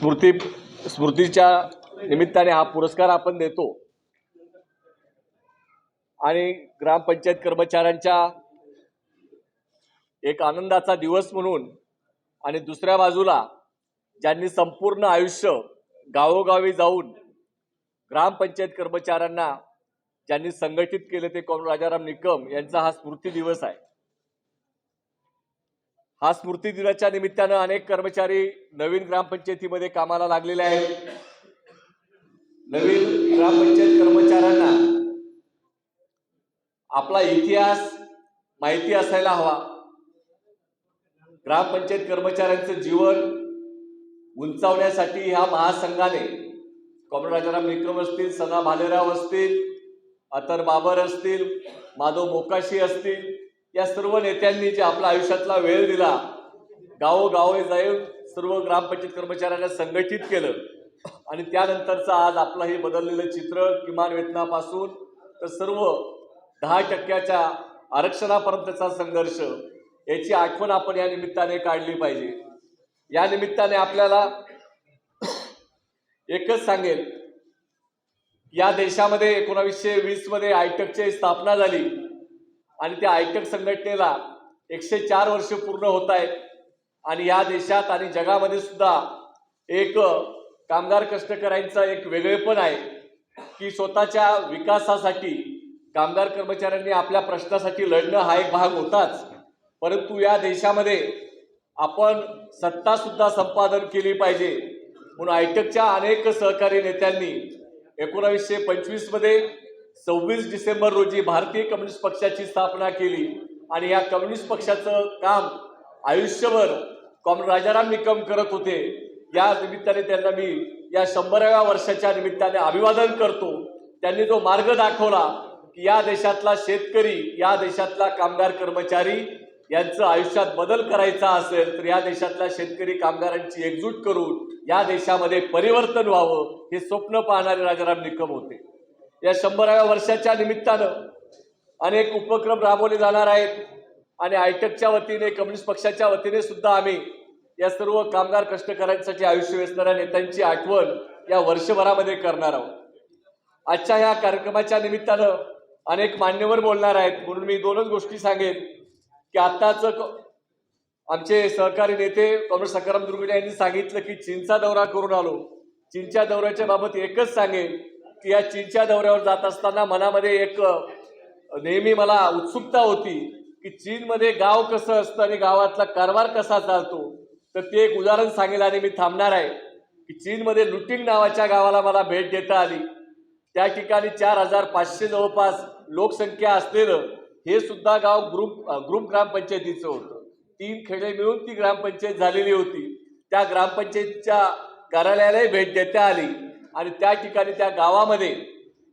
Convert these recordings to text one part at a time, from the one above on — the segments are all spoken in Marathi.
स्मृती स्मृतीच्या निमित्ताने हा पुरस्कार आपण देतो. आणि ग्रामपंचायत कर्मचाऱ्यांच्या एक आनंदाचा दिवस म्हणून आणि दुसऱ्या बाजूला ज्यांनी संपूर्ण आयुष्य गावोगावी जाऊन ग्रामपंचायत कर्मचाऱ्यांना ज्यांनी संघटित केले ते कॉम राजाराम निकम यांचा हा स्मृती दिवस आहे. हा स्मृती दिनाच्या निमित्तानं अनेक कर्मचारी नवीन ग्रामपंचायतीमध्ये कामाला लागलेले आहेत. नवीन ग्रामपंचायत कर्मचाऱ्यांना आपला इतिहास माहिती असायला हवा. ग्रामपंचायत कर्मचाऱ्यांचं जीवन उंचावण्यासाठी ह्या महासंघाने कॉम्रेड राजाराम विक्रम असतील सदा भालेराव असतील अतर बाबर असतील माधव मोकाशी असतील या सर्व नेत्यांनी जे आपल्या आयुष्यातला वेळ दिला गावोगावे जाऊन सर्व ग्रामपंचायत कर्मचाऱ्यांना संघटित केलं. आणि त्यानंतरचं आज आपलं हे बदललेलं चित्र किमान वेतनापासून तर सर्व दहा टक्क्याच्या आरक्षणापर्यंतचा संघर्ष याची आठवण आपण या निमित्ताने काढली पाहिजे. या निमित्ताने आपल्याला एकच सांगेल या देशामध्ये एकोणावीसशे वीसमध्ये आयटकची स्थापना झाली. आणि त्या आयटक संघटनेला एकशे चार वर्ष पूर्ण होत आहेत आणि या देशात आणि जगामध्ये सुद्धा एक कामगार कष्टकऱ्यांचं एक वेगळेपण आहे की स्वतःच्या विकासासाठी कामगार कर्मचाऱ्यांनी आपल्या प्रश्नासाठी लढणं हा एक भाग होताच. परंतु या देशामध्ये आपण सत्तासुद्धा संपादन केली पाहिजे म्हणून आयटकच्या अनेक सहकारी नेत्यांनी एकोणावीसशे पंचवीसमध्ये सव्वीस डिसेंबर रोजी भारतीय कम्युनिस्ट पक्षाची स्थापना केली. आणि या कम्युनिस्ट पक्षाचं काम आयुष्यभर कॉम्रेड राजाराम निकम करत होते. या निमित्ताने त्यांना मी या शंभराव्या वर्षाच्या निमित्ताने अभिवादन करतो. त्यांनी जो मार्ग दाखवला की या देशातला शेतकरी या देशातला कामगार कर्मचारी यांचं आयुष्यात बदल करायचा असेल तर या देशातल्या शेतकरी कामगारांची एकजूट करून या देशामध्ये परिवर्तन व्हावं हे स्वप्न पाहणारे राजाराम निकम होते. या शंभराव्या वर्षाच्या निमित्तानं अनेक उपक्रम राबवले जाणार आहेत. आणि आयटकच्या वतीने कम्युनिस्ट पक्षाच्या वतीने सुद्धा आम्ही या सर्व कामगार कष्टकऱ्यांसाठी आयुष्य वेचणाऱ्या नेत्यांची आठवण या वर्षभरामध्ये करणार आहोत. आजच्या ह्या कार्यक्रमाच्या निमित्तानं अनेक मान्यवर बोलणार आहेत. म्हणून मी दोनच गोष्टी सांगेन की आत्ताच आमचे सहकारी नेते कॉम्रेड सकाराम दुर्गुडे यांनी सांगितलं की चीनचा दौरा करून आलो. चीनच्या दौऱ्याच्या बाबत एकच सांगेन की या चीनच्या दौऱ्यावर जात असताना मनामध्ये एक नेहमी मला उत्सुकता होती की चीनमध्ये गाव कसं असतं आणि गावातला कारभार कसा चालतो. तर ते एक उदाहरण सांगेल आणि मी थांबणार आहे की चीनमध्ये लुटिंग नावाच्या गावाला मला भेट देता आली. त्या ठिकाणी चार हजार पाचशे जवळपास लोकसंख्या असलेलं हे सुद्धा गाव ग्रुप ग्रुप ग्रामपंचायतीचं होतं. तीन खेडे मिळून ती ग्रामपंचायत झालेली होती. त्या ग्रामपंचायतीच्या कार्यालयालाही भेट देता आली. आणि त्या ठिकाणी त्या गावामध्ये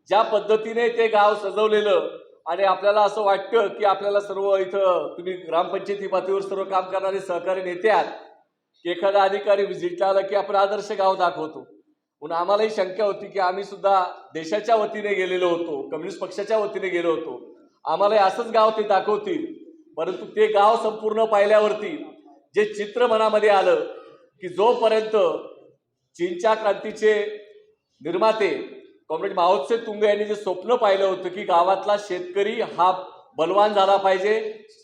ज्या पद्धतीने ते गाव सजवलेलं आणि आपल्याला असं वाटतं की आपल्याला सर्व इथं तुम्ही ग्रामपंचायती पातळीवर सर्व काम करणारे सहकारी नेते आहात की एखादा अधिकारी व्हिजिटला आला की आपण आदर्श गाव दाखवतो. म्हणून आम्हालाही शंका होती की आम्ही सुद्धा देशाच्या वतीने गेलेलो होतो कम्युनिस्ट पक्षाच्या वतीने गेलो होतो. आम्हालाही असंच गाव ते दाखवतील. परंतु ते गाव संपूर्ण पाहिल्यावरती जे चित्र मनामध्ये आलं की जोपर्यंत चीनच्या क्रांतीचे निर्माते कॉम्रेड माओत्से तुंग यांनी जे स्वप्न पाहिलं होतं की गावातला शेतकरी हा बलवान झाला पाहिजे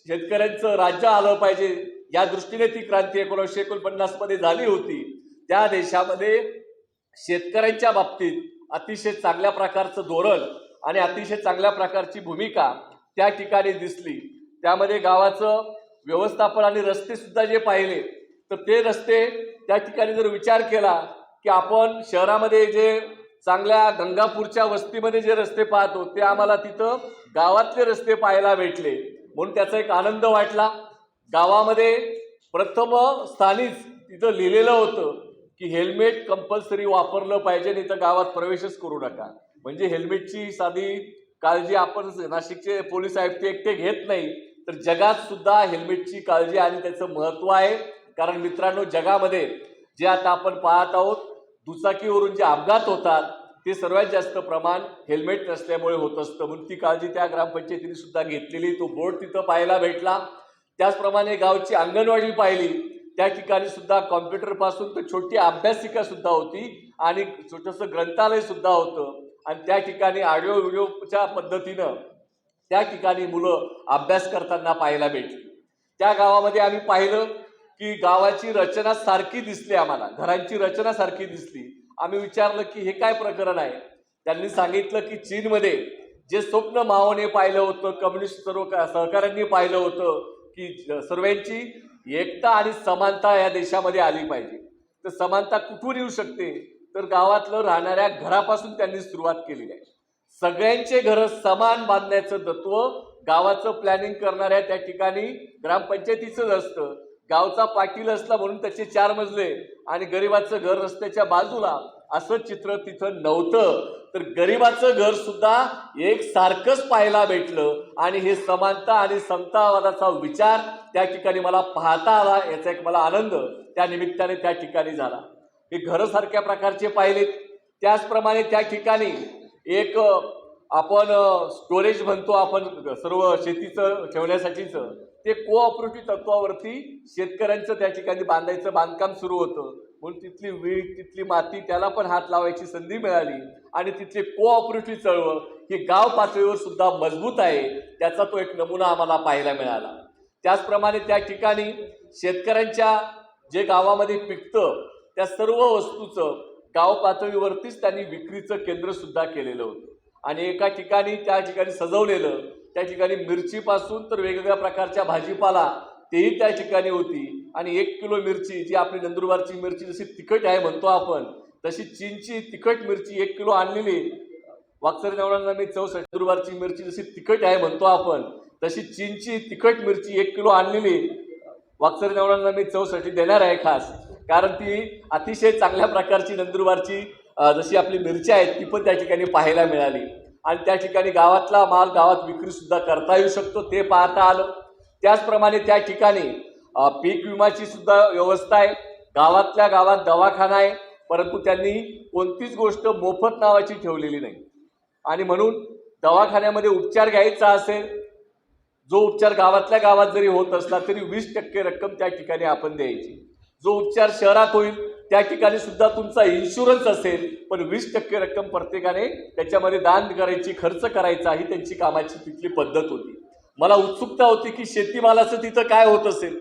शेतकऱ्यांचं राज्य आलं पाहिजे या दृष्टीने ती क्रांती एकोणीसशे एकोणपन्नासमध्ये झाली होती. त्या देशामध्ये शेतकऱ्यांच्या बाबतीत अतिशय चांगल्या प्रकारचं धोरण आणि अतिशय चांगल्या प्रकारची भूमिका त्या ठिकाणी दिसली. त्यामध्ये गावाचं व्यवस्थापन आणि रस्ते सुद्धा जे पाहिले तर ते रस्ते त्या ठिकाणी जर विचार केला की आपण शहरामध्ये जे चांगल्या गंगापूरच्या वस्तीमध्ये जे रस्ते पाहतो ते आम्हाला तिथं गावातले रस्ते पाहायला भेटले. म्हणून त्याचा एक आनंद वाटला. गावामध्ये प्रथम स्थानीच तिथं लिहिलेलं होतं की हेल्मेट कंपल्सरी वापरलं पाहिजे नाही तर गावात प्रवेशच करू नका. म्हणजे हेल्मेटची साधी काळजी आपण नाशिकचे पोलीस आयुक्त एकटे घेत नाही तर जगात सुद्धा हेल्मेटची काळजी आणि त्याचं महत्त्व आहे. कारण मित्रांनो जगामध्ये जे आता आपण पाहत आहोत दुचाकीवरून जे अपघात होतात ते सर्वात जास्त प्रमाण हेल्मेट नसल्यामुळे होत असतं. म्हणून ती काळजी त्या ग्रामपंचायतीने सुद्धा घेतलेली. तो बोर्ड तिथं पाहायला भेटला. त्याचप्रमाणे गावची अंगणवाडी पाहिली. त्या ठिकाणी सुद्धा कॉम्प्युटरपासून तर छोटी अभ्यासिका सुद्धा होती आणि छोटंसं ग्रंथालय सुद्धा होतं. आणि त्या ठिकाणी ऑडिओ व्हिडिओच्या पद्धतीनं त्या ठिकाणी मुलं अभ्यास करताना पाहायला भेटली. त्या गावामध्ये आम्ही पाहिलं. की गावाची रचना सारखी दिसली आम्हाला. घरांची रचना सारखी दिसली. आम्ही विचारलं की हे काय प्रकरण आहे? त्यांनी सांगितलं की चीनमध्ये जे स्वप्न माओने पाहिलं होतं कम्युनिस्ट सर्व सहकाऱ्यांनी पाहिलं होतं की सर्वांची एकता आणि समानता या देशामध्ये आली पाहिजे. तर समानता कुठून येऊ शकते? तर गावातलं राहणाऱ्या घरापासून त्यांनी सुरुवात केलेली आहे. सगळ्यांचे घर समान बांधण्याचं तत्व गावाचं प्लॅनिंग करणाऱ्या त्या ठिकाणी ग्रामपंचायतीचंच असतं. गावचा पाटील असला म्हणून त्याचे चार मजले आणि गरिबाचं घर रस्त्याच्या बाजूला असं चित्र तिथं नव्हतं. तर गरिबाचं घर सुद्धा एक सारखंच पाहायला भेटलं. आणि हे समानता आणि समतावादाचा विचार त्या ठिकाणी मला पाहता आला याचा एक मला आनंद त्या निमित्ताने त्या ठिकाणी झाला. हे घरसारख्या प्रकारचे पाहिलेत. त्याचप्रमाणे त्या ठिकाणी एक आपण स्टोरेज म्हणतो आपण सर्व शेतीचं ठेवण्यासाठीचं ते कोऑपरेटिव्ह तत्वावरती शेतकऱ्यांचं त्या ठिकाणी बांधायचं बांधकाम सुरू होतं. म्हणून तिथली वीट तिथली माती त्याला पण हात लावायची संधी मिळाली. आणि तिथले कोऑपरेटिव्ह चळवळ ही गाव पातळीवर सुद्धा मजबूत आहे. त्याचा तो एक नमुना आम्हाला पाहायला मिळाला. त्याचप्रमाणे त्या ठिकाणी शेतकऱ्यांच्या जे गावामध्ये पिकतं त्या सर्व वस्तूचं गाव पातळीवरतीच त्यांनी विक्रीचं केंद्र सुद्धा केलेलं होतं. आणि एका ठिकाणी त्या ठिकाणी सजवलेलं त्या ठिकाणी मिरचीपासून तर वेगवेगळ्या प्रकारच्या भाजीपाला तेही त्या ठिकाणी होती. आणि एक किलो मिरची जी आपली नंदुरबारची मिरची जशी तिखट आहे म्हणतो आपण तशी चीनची तिखट मिरची एक किलो आणलेली. वाक्सरी नवरांना मी चौसष्ट नंदुरबारची मिरची जशी तिखट आहे म्हणतो आपण तशी चीनची तिखट मिरची एक किलो आणलेली. वाक्सरी नवरांना मी चौसाठी देणार आहे खास. कारण ती अतिशय चांगल्या प्रकारची नंदुरबारची जशी आपली मिरची आहेत ती पण त्या ठिकाणी पाहायला मिळाली. आणि त्या ठिकाणी गावातला माल गावात विक्रीसुद्धा करता येऊ शकतो ते पाहता आलं. त्याचप्रमाणे त्या ठिकाणी पीक विमाची सुद्धा व्यवस्था आहे. गावातल्या गावात दवाखाना आहे परंतु त्यांनी कोणतीच गोष्ट मोफत नावाची ठेवलेली नाही. आणि म्हणून दवाखान्यामध्ये उपचार घ्यायचा असेल जो उपचार गावातल्या गावात जरी होत असला तरी वीस टक्के रक्कम त्या ठिकाणी आपण द्यायची. जो उपचार शहरात होईल त्या ठिकाणी सुद्धा तुमचा इन्शुरन्स असेल पण वीस टक्के रक्कम प्रत्येकाने त्याच्यामध्ये दान करायची खर्च करायचा ही त्यांची कामाची तिथली पद्धत होती. मला उत्सुकता होती की शेतीमालाचं तिथं काय होत असेल?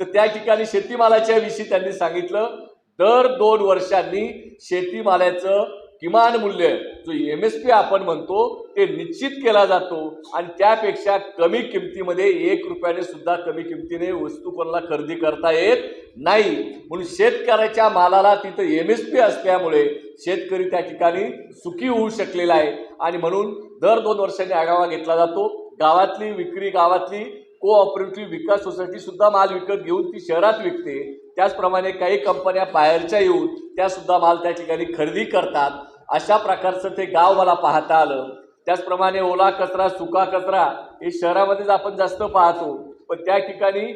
तर त्या ठिकाणी शेतीमालाच्या विषयी त्यांनी सांगितलं दर दोन वर्षांनी शेतीमालाचं किमान मूल्य जो एम एस पी आपण म्हणतो ते निश्चित केला जातो आणि त्यापेक्षा कमी किमतीमध्ये एक रुपयाने सुद्धा कमी किमतीने वस्तू कोणाला खरेदी करता येत नाही. म्हणून शेतकऱ्याच्या मालाला तिथं एम एस पी असल्यामुळे शेतकरी त्या ठिकाणी सुखी होऊ शकलेला आहे. आणि म्हणून दर दोन वर्षांनी आढावा घेतला जातो. गावातली विक्री गावातली कोऑपरेटिव्ह विकास सोसायटी सुद्धा माल विकत घेऊन ती शहरात विकते. त्याचप्रमाणे काही कंपन्या बाहेरच्या येऊन त्यासुद्धा माल त्या ठिकाणी खरेदी करतात. अशा प्रकारचं ते गाव मला पाहता आलं. त्याचप्रमाणे ओला कचरा सुका कचरा हे शहरामध्येच आपण जास्त पाहतो. पण त्या ठिकाणी